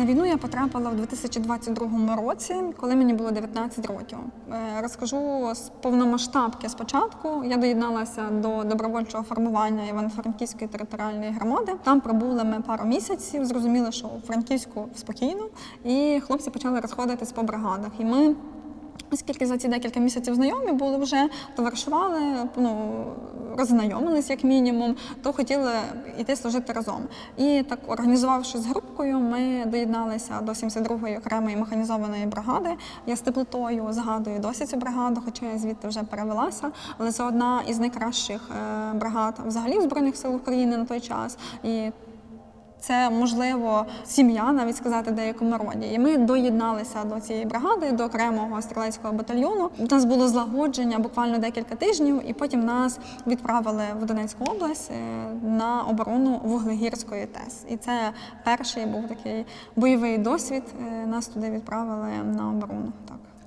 На війну я потрапила в 2022 році, коли мені було 19 років. Е, Розкажу з повномасштабки спочатку. Я доєдналася до добровольчого формування Івано-Франківської територіальної громади. Там пробули ми пару місяців. Зрозуміли, що у Франківську спокійно, і хлопці почали розходитись по бригадах. І ми Оскільки за ці декілька місяців знайомі були вже товаришували, ну роззнайомились як мінімум, то хотіли йти служити разом. І так, організувавшись з групкою, ми доєдналися до 72-ї окремої механізованої бригади. Я з теплотою згадую досі цю бригаду, хоча я звідти вже перевелася. Але це одна із найкращих е, бригад взагалі в Збройних сил України на той час. І це можливо сім'я, навіть сказати, в деякому роді. І ми доєдналися до цієї бригади, до окремого стрілецького батальйону. У нас було злагодження буквально декілька тижнів, і потім нас відправили в Донецьку область е, на оборону Вуглегірської ТЕС. І це перший був такий бойовий досвід. Е, Нас туди відправили на оборону. Так.